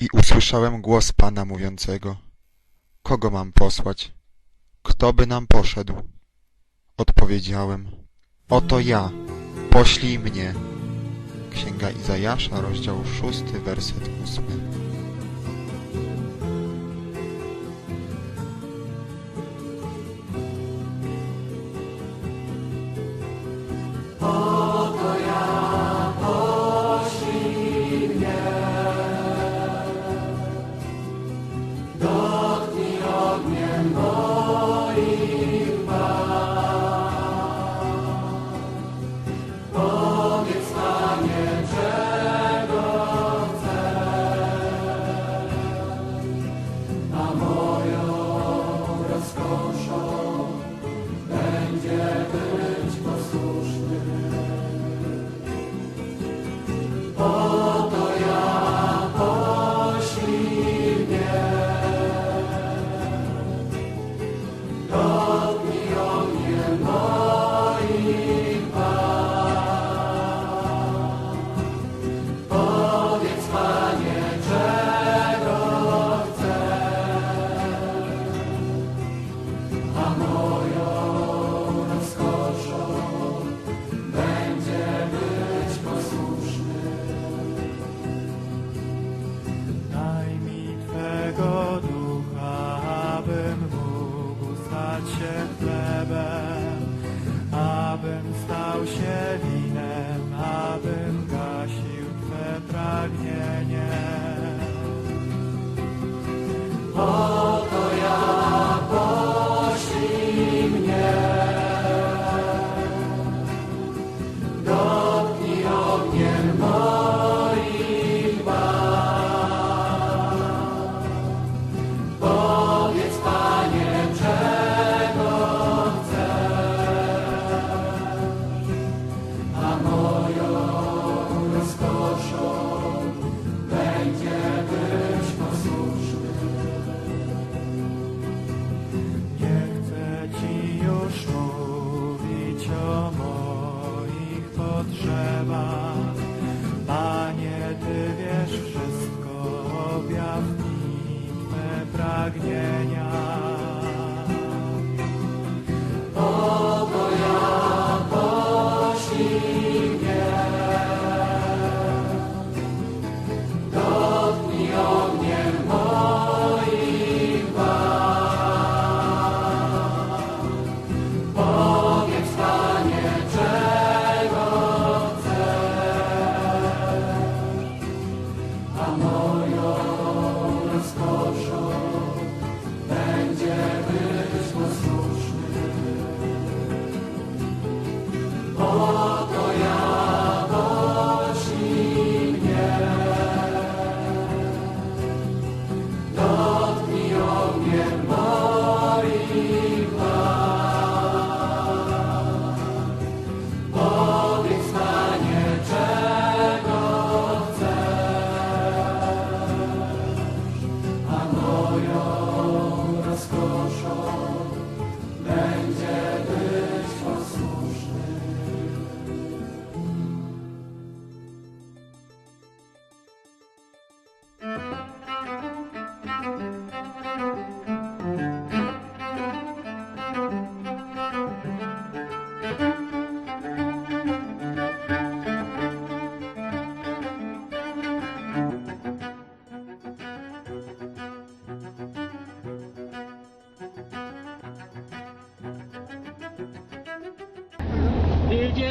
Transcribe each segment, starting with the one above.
I usłyszałem głos Pana mówiącego: Kogo mam posłać? Kto by nam poszedł? Odpowiedziałem: Oto ja, poślij mnie. Księga Izajasza, rozdział 6, werset 8.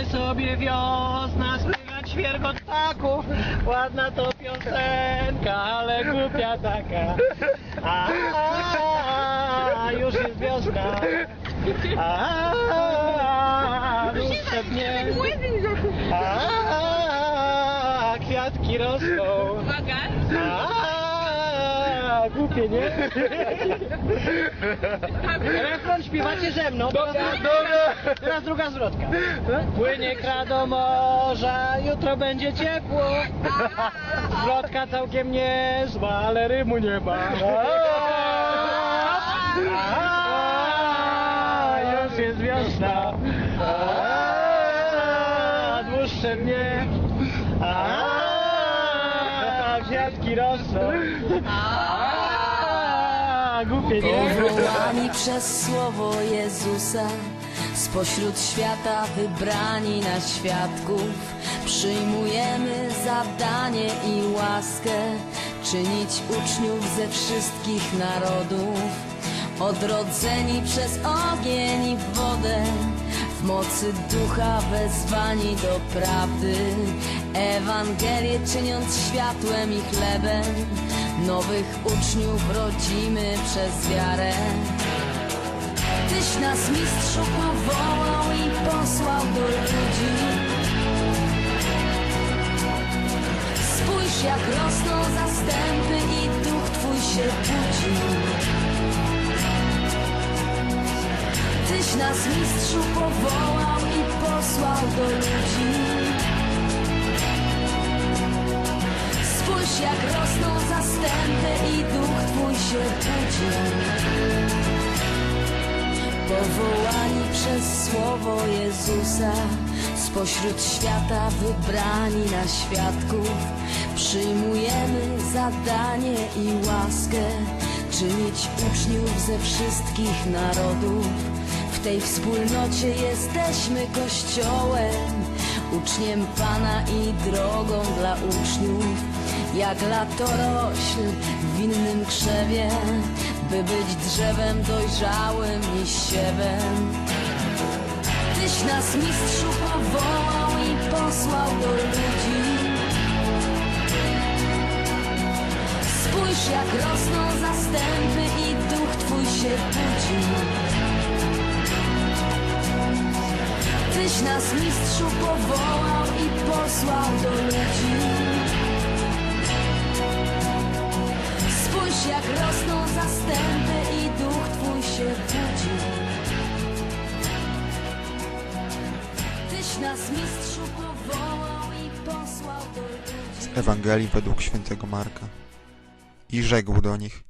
Sobie wiosna, śpiewać świergot ptaków. Ładna to piosenka, ale głupia taka. A, a, a już jest wiosna a, a, dłuższe dnie. a, a, kwiatki rosną a, głupie, nie? Refren śpiewacie ze mną. Dobra, dobra. Teraz druga zwrotka. Płynie kra do morza, jutro będzie ciepło. Zwrotka całkiem niezła, ale rymu nie ma. A, już jest wiosna. A, dłuższe dnie. A, kwiatki rosną. Głupie, nie? Powołani przez słowo Jezusa, spośród świata wybrani na świadków, przyjmujemy zadanie i łaskę, czynić uczniów ze wszystkich narodów, odrodzeni przez ogień i wodę, w mocy ducha wezwani do prawdy, Ewangelię czyniąc światłem i chlebem, nowych uczniów rodzimy przez wiarę. Tyś nas mistrzu powołał i posłał do ludzi. Spójrz jak rosną zastępy i duch twój się budzi. Tyś nas mistrzu powołał i posłał do ludzi. Spójrz jak rosną zastępy i duch twój się budzi. Powołani przez słowo Jezusa, spośród świata wybrani na świadków, przyjmujemy zadanie i łaskę, czynić uczniów ze wszystkich narodów. W tej wspólnocie jesteśmy Kościołem, uczniem Pana i drogą dla uczniów. Jak latorośl w innym krzewie, by być drzewem dojrzałym i siewem. Tyś nas mistrzu powołał i posłał do ludzi. Spójrz jak rosną zastępy i duch twój się budzi. Tyś nas mistrzu powołał i posłał do ludzi. Spójrz jak rosną zastępy i duch twój się budzi. Tyś nas mistrzu powołał i posłał do ludzi. Z Ewangelii według świętego Marka. I rzekł do nich,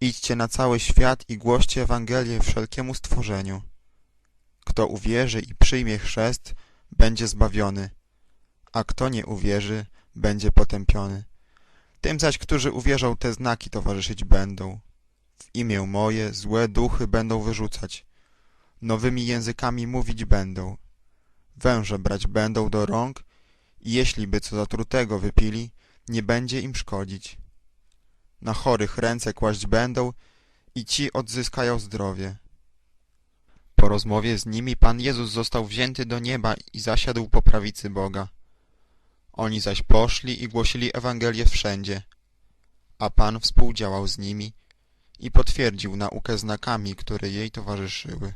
idźcie na cały świat i głoście Ewangelię wszelkiemu stworzeniu. Kto uwierzy i przyjmie chrzest, będzie zbawiony, a kto nie uwierzy, będzie potępiony. Tym zaś, którzy uwierzą, te znaki towarzyszyć będą. W imię moje złe duchy będą wyrzucać, nowymi językami mówić będą, węże brać będą do rąk i jeśli by co zatrutego wypili, nie będzie im szkodzić. Na chorych ręce kłaść będą i ci odzyskają zdrowie. Po rozmowie z nimi Pan Jezus został wzięty do nieba i zasiadł po prawicy Boga. Oni zaś poszli i głosili Ewangelię wszędzie, a Pan współdziałał z nimi i potwierdził naukę znakami, które jej towarzyszyły.